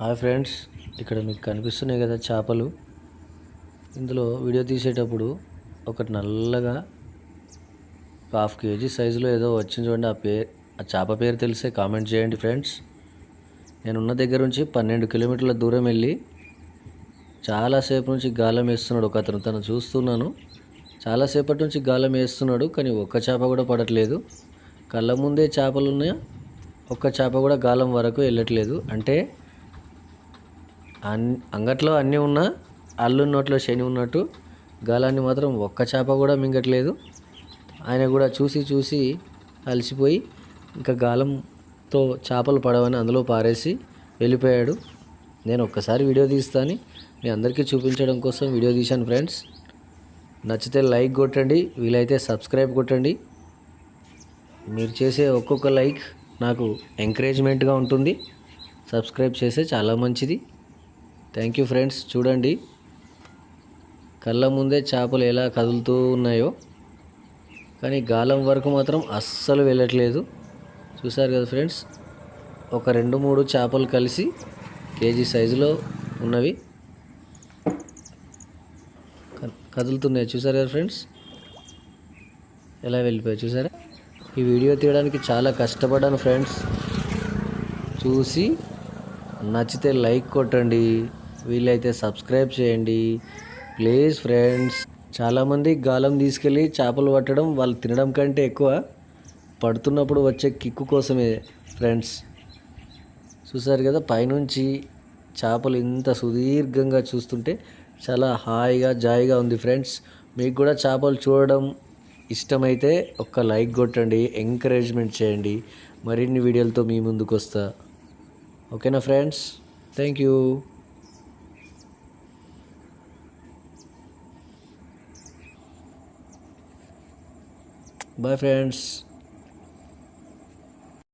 Hi friends ఇక్కడ మీకు కనిపిస్తున్నాయి కదా చేపలు. ఇందులో వీడియో తీసేటప్పుడు ఒకటి నల్లగా ఒక హాఫ్ కేజీ సైజులో ఏదో వచ్చింది చూడండి ఆ పేరు ఆ చేప పేరు తెలిసే కామెంట్ చేయండి ఫ్రెండ్స్. నేను ఉన్న దగ్గర నుంచి పన్నెండు కిలోమీటర్ల దూరం వెళ్ళి చాలాసేపు నుంచి గాలం వేస్తున్నాడు ఒక అతను. తను చూస్తున్నాను చాలాసేపటి నుంచి గాలం వేస్తున్నాడు కానీ ఒక్క చేప కూడా పడట్లేదు. కళ్ళ ముందే చేపలున్నాయా ఒక్క చేప కూడా గాలం వరకు వెళ్ళట్లేదు. అంటే అన్ అంగట్లో అన్నీ ఉన్నా అల్లు నోట్లో శని ఉన్నట్టు గాలాన్ని మాత్రం ఒక్క చేప కూడా మింగట్లేదు. ఆయన కూడా చూసి చూసి అలసిపోయి ఇంకా గాలంతో చేపలు పడవని అందులో పారేసి వెళ్ళిపోయాడు. నేను ఒక్కసారి వీడియో తీస్తాను మీ అందరికీ చూపించడం కోసం వీడియో తీశాను ఫ్రెండ్స్. నచ్చితే లైక్ కొట్టండి వీలైతే సబ్స్క్రైబ్ కొట్టండి. మీరు చేసే ఒక్కొక్క లైక్ నాకు ఎంకరేజ్మెంట్గా ఉంటుంది. సబ్స్క్రైబ్ చేస్తే చాలా మంచిది. థ్యాంక్ యూ ఫ్రెండ్స్ చూడండి. కళ్ళ ముందే చేపలు ఎలా కదులుతూ ఉన్నాయో. కానీ గాలం వరకు మాత్రం అస్సలు వెళ్ళట్లేదు. చూసారు కదా ఫ్రెండ్స్ ఒక రెండు మూడు చేపలు కలిసి కేజీ సైజులో ఉన్నవి. కదులుతున్నాయి. చూసారు కదా ఫ్రెండ్స్ ఎలా వెళ్ళిపోయాయి చూసారా ఈ వీడియో తీయడానికి చాలా కష్టపడ్డాను ఫ్రెండ్స్ చూసి నచ్చితే లైక్ కొట్టండి. వీలైతే సబ్స్క్రైబ్ చేయండి. ప్లీజ్ ఫ్రెండ్స్ చాలామంది గాలం తీసుకెళ్ళి చేపలు పట్టడం వాళ్ళు తినడం కంటే ఎక్కువ పడుతున్నప్పుడు వచ్చే కిక్కు కోసమే ఫ్రెండ్స్. చూసారు కదా పైనుంచి చేపలు ఇంత సుదీర్ఘంగా చూస్తుంటే చాలా హాయిగా జాయిగా ఉంది ఫ్రెండ్స్. మీకు కూడా చేపలు చూడడం ఇష్టమైతే ఒక్క లైక్ కొట్టండి ఎంకరేజ్మెంట్ చేయండి. మరిన్ని వీడియోలతో మీ ముందుకు వస్తా ఓకేనా friends? Thank you. Bye friends